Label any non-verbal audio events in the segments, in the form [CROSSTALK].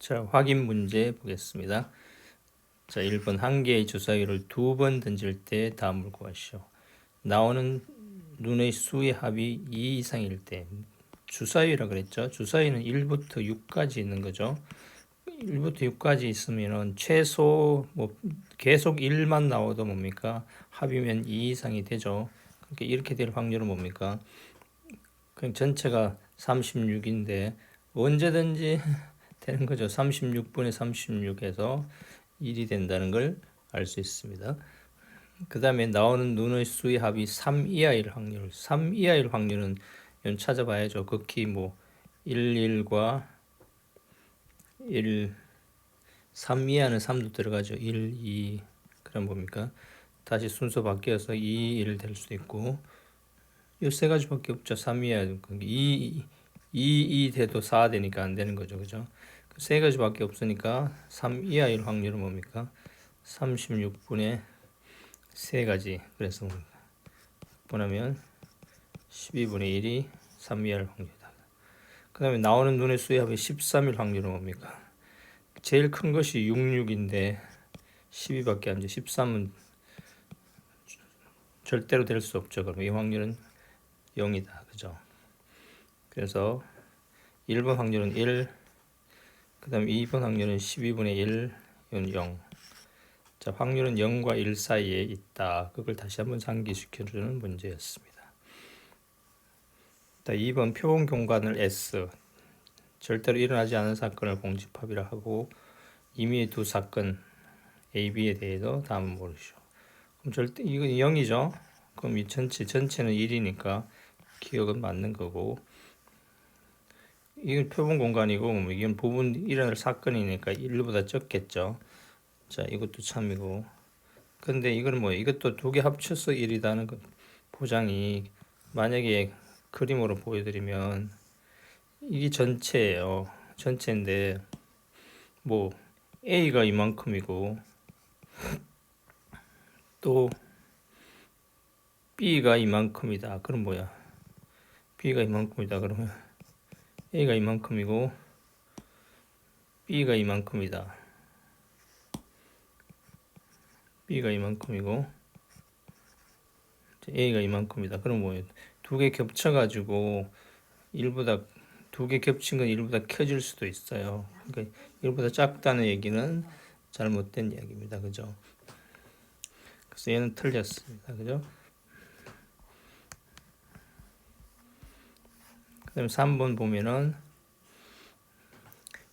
자, 확인 문제 보겠습니다. 자, 1번 한 개의 주사위를 두 번 던질 때 다음을 구하시오. 나오는 눈의 수의 합이 2 이상일 때 주사위라 그랬죠. 주사위는 1부터 6까지 있는 거죠. 1부터 6까지 있으면은 최소 뭐 계속 1만 나와도 뭡니까? 합이면 2 이상이 되죠. 그러니까 이렇게 될 확률은 뭡니까? 그냥 전체가 36인데 언제든지 되는 거죠. 36분의 36에서 1이 된다는 걸 알 수 있습니다. 그 다음에 나오는 눈의 수의 합이 3 이하일 확률. 3 이하일 확률은 이건 찾아봐야죠. 극히 뭐 1, 1과 1, 3 이하는 3도 들어가죠. 1, 2, 그럼 뭡니까? 다시 순서 바뀌어서 2, 1 될 수도 있고 이 세 가지밖에 없죠. 3 이하 2, 2, 2 돼도 4 되니까 안 되는 거죠. 그죠? 그세 가지밖에 없으니까 3 이하일 확률은 뭡니까? 36분의 세 가지. 그래서 보나면 12분의 1이 3 이하일 확률이다. 그 다음에 나오는 눈의 수의 합이 13일 확률은 뭡니까? 제일 큰 것이 66인데 12밖에 안 돼. 13은 절대로 될 수 없죠. 그럼 이 확률은 0이다. 그죠? 그래서 1번 확률은 1, 그 다음에 2번 확률은 12분의 1, 이건 0. 자, 확률은 0과 1 사이에 있다. 그걸 다시 한번 상기시켜주는 문제였습니다. 자, 2번 표본 공간을 S. 절대로 일어나지 않은 사건을 공집합이라 하고 임의의 두 사건 A, B에 대해서 다음은 모르시오. 그럼 절대 이건 0이죠. 그럼 이 전체 전체는 1이니까 기억은 맞는 거고 이건 표본 공간이고 뭐 이건 부분 일어날 사건이니까 1보다 적겠죠. 자, 이것도 참이고. 근데 이건 뭐 이것도 두 개 합쳐서 1이다는 그 보장이 만약에 그림으로 보여드리면 이게 전체예요. 전체인데 뭐 A가 이만큼이고 또 B가 이만큼이다. 그럼 뭐야? B가 이만큼이다. 그러면 A가 이만큼이고 B가 이만큼이다. B가 이만큼이고 A가 이만큼이다. 그럼 뭐예요? 두 개 겹쳐가지고 1보다 두 개 겹친 건 1보다 커질 수도 있어요. 그러니까 1보다 작다는 얘기는 잘못된 이야기입니다. 그죠? 그래서 얘는 틀렸습니다. 그죠? 그 다음에 3번 보면은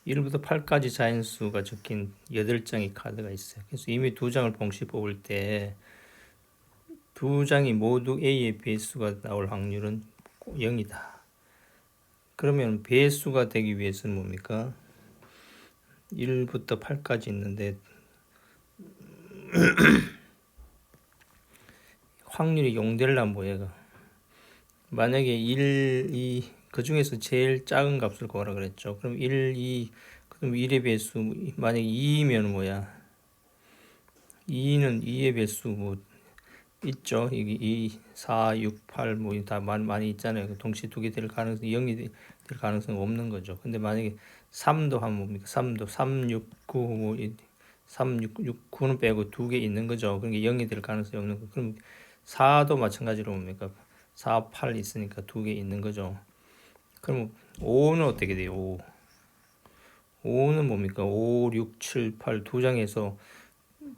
1부터 8까지 자연수가 적힌 8장의 카드가 있어요. 그래서 이미 두 장을 동시에 뽑을 때 두 장이 모두 A의 배수가 나올 확률은 0이다. 그러면 배수가 되기 위해서는 뭡니까? 1부터 8까지 있는데 [CLEARS THROAT] 확률이 0되려면 뭐예요? 만약에 1, 2, 그 중에서 제일 작은 값을 구하라 그랬죠. 그럼 1, 2, 그럼 1의 배수, 만약에 2이면 뭐야? 2는 2의 배수 뭐 있죠. 이게 2, 4, 6, 8 뭐 다 많이 있잖아요. 동시에 두 개 될 가능성, 0이 될 가능성 없는 거죠. 근데 만약에 3도 하면 뭡니까? 3도 3, 6, 9, 뭐 3, 6, 6, 9는 빼고 두 개 있는 거죠. 그러니까 0이 될 가능성이 없는 거. 그럼 4도 마찬가지로 뭡니까? 4, 8 있으니까 두 개 있는 거죠. 그럼 5는 어떻게 돼요? 5. 5는 뭡니까? 5, 6, 7, 8 두 장에서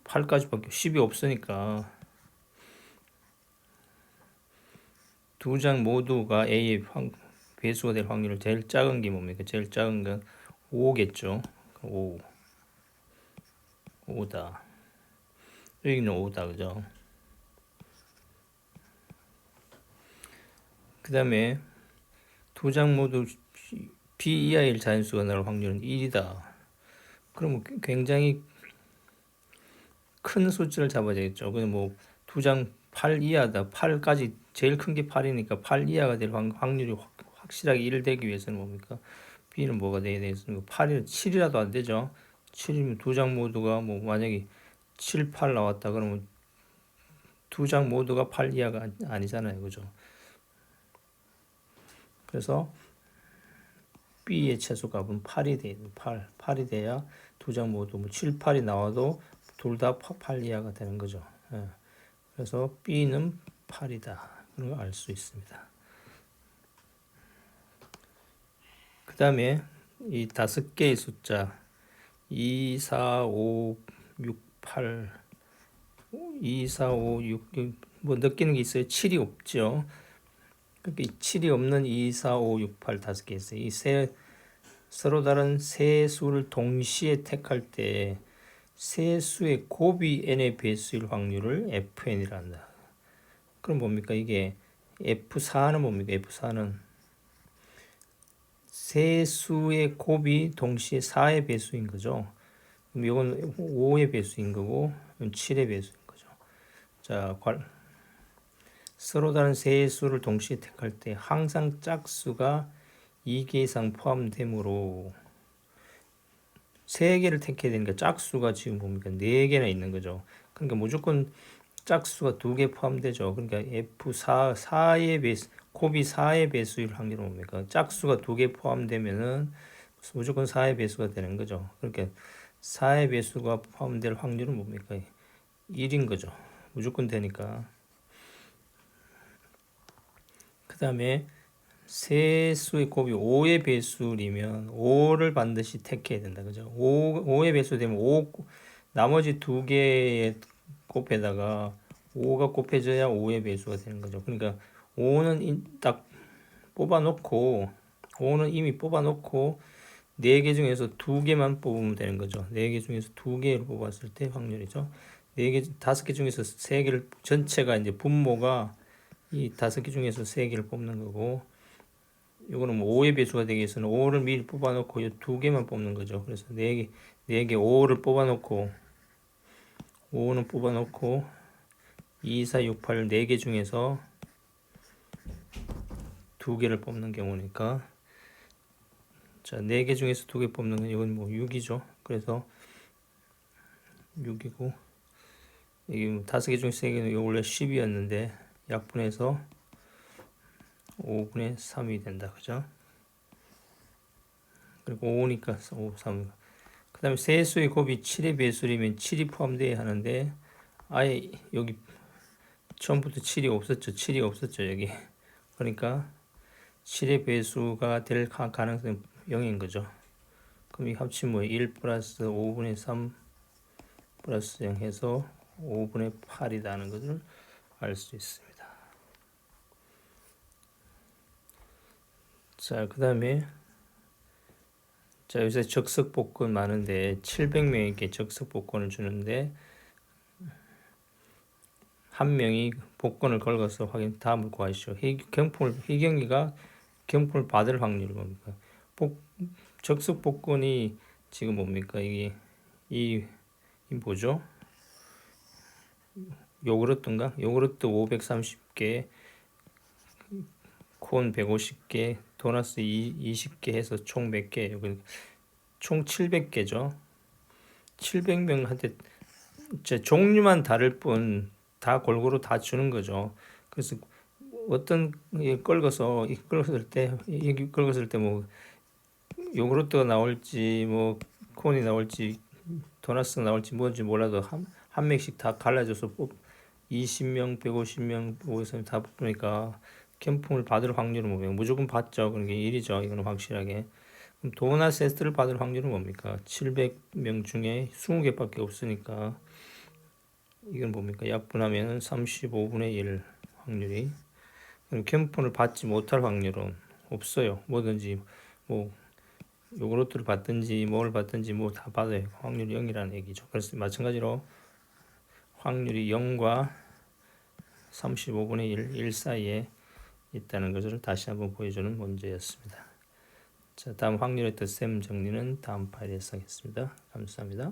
8까지밖에 10이 없으니까 두 장 모두가 A의 확, 배수가 될 확률을 제일 작은 게 뭡니까? 제일 작은 건 5겠죠. 5. 5다. 여기는 5다. 그죠? 그 다음에 두 장 모두 B 이하일 자연수가 나올 확률은 1이다. 그럼 굉장히 큰 숫자를 잡아야 되겠죠. 그냥 뭐두 장 8 이하다. 8까지 제일 큰 게 8이니까 8 이하가 될 확률이 확실하게 1 되기 위해서는 뭡니까? B는 뭐가 돼야 되겠습니까? 8이 7이라도 안 되죠. 7이면 두 장 모두가 뭐 만약에 7, 8 나왔다 그러면 두 장 모두가 8 이하가 아니잖아요. 그죠? 그래서 B의 최소값은 8이 돼야 돼. 8. 8이 돼야 두 장 모두 뭐 7, 8이 나와도 둘 다 8 이하가 되는 거죠. 예. 그래서 B는 8이다. 그런 걸 알 수 있습니다. 그 다음에 이 다섯 개의 숫자 2, 4, 5, 6, 8 2, 4, 5, 6, 6, 뭐 느끼는 게 있어요? 7이 없죠. 그러니까 이 7이 없는 2, 4, 5, 6, 8 다섯 개 있어요. 이 세, 서로 다른 세 수를 동시에 택할 때 세 수의 곱이 n의 배수일 확률을 fn이라 한다. 그럼 뭡니까? 이게 f4는 뭡니까? f4는 세 수의 곱이 동시에 4의 배수인 거죠. 그럼 이건 5의 배수인 거고, 이건 7의 배수인 거죠. 자, 관, 서로 다른 세 수를 동시에 택할 때 항상 짝수가 2개 이상 포함되므로 세 개를 택해야 되니까 짝수가 지금 뭡니까? 네 개나 있는 거죠. 그러니까 무조건 짝수가 두 개 포함되죠. 그러니까 F4, 4의 배수, 곱이 4의 배수일 확률은 뭡니까? 짝수가 두 개 포함되면은 무조건 4의 배수가 되는 거죠. 그러니까 4의 배수가 포함될 확률은 뭡니까? 1인 거죠. 무조건 되니까. 그 다음에 세수의 곱이 5의 배수이면 5를 반드시 택해야 된다. 그죠? 5, 5의 배수 되면 5, 나머지 두 개의 곱에다가 5가 곱해져야 5의 배수가 되는 거죠. 그러니까 5는 딱 뽑아놓고 5는 이미 뽑아놓고 4개 중에서 2개만 뽑으면 되는 거죠. 4개 중에서 2개를 뽑았을 때 확률이죠. 4개, 5개 중에서 3개를 전체가 이제 분모가 이 5개 중에서 3개를 뽑는 거고 이거는 뭐 5의 배수가 되기 위해서는 5를 미리 뽑아놓고 이 두 개만 뽑는 거죠. 그래서 4개, 4개 5를 뽑아놓고 5는 뽑아놓고 2, 4, 6, 8, 4개 중에서 두 개를 뽑는 경우니까 자, 4개 중에서 두 개 뽑는 건 이건 뭐 6이죠. 그래서 6이고 이게 뭐 5개 중에 3개는 이거 원래 10이었는데 약분해서 5분의 3이 된다. 그죠? 그리고 5니까 5, 3. 그 다음에 세수의 곱이 7의 배수이면 7이 포함되어야 하는데 아예 여기 처음부터 7이 없었죠. 7이 없었죠. 여기. 그러니까 7의 배수가 될 가능성이 0인 거죠. 그럼 이 합치면 뭐 1 플러스 5분의 3 플러스 0 해서 5분의 8이라는 것을 알 수 있습니다. 자, 그 다음에 자, 요새 적석 복권 많은데 700명에게 적석 복권을 주는데 한 명이 복권을 걸어서 확인 다음을 구하시오. 희, 경품을 희경이가 경품을 받을 확률이 뭡니까? 복, 적석 복권이 지금 뭡니까? 이게 이, 이 뭐죠? 요구르트인가? 요구르트 530개, 콘 150개, 도나스 20개 해서 총 몇 개예요? 총 700개죠. 700명한테 제 종류만 다를 뿐 다 골고루 다 주는 거죠. 그래서 어떤 끌어서 끌었을 때 여기 끌었을 때뭐 요구르트가 나올지 뭐 콘이 나올지 도나스 나올지 뭔지 몰라도 한, 한 명씩 다 갈라져서 뽑 20명, 150명, 150명 다 뽑으니까 캠품을 받을 확률은 뭡니까? 무조건 받죠. 게 1이죠. 이거는 확실하게. 그럼 도나 세트를 받을 확률은 뭡니까? 700명 중에 20개밖에 없으니까 이건 뭡니까? 약분하면 35분의 1 확률이 그럼 캠폰을 받지 못할 확률은 없어요. 뭐든지 뭐 요구르트를 받든지 뭘 받든지 뭐 다 받아요. 확률이 0이라는 얘기죠. 그래서 마찬가지로 확률이 0과 35분의 1, 1 사이에 있다는 것을 다시 한번 보여주는 문제였습니다. 자, 다음 확률의 덧셈 정리는 다음 파일에서 하겠습니다. 감사합니다.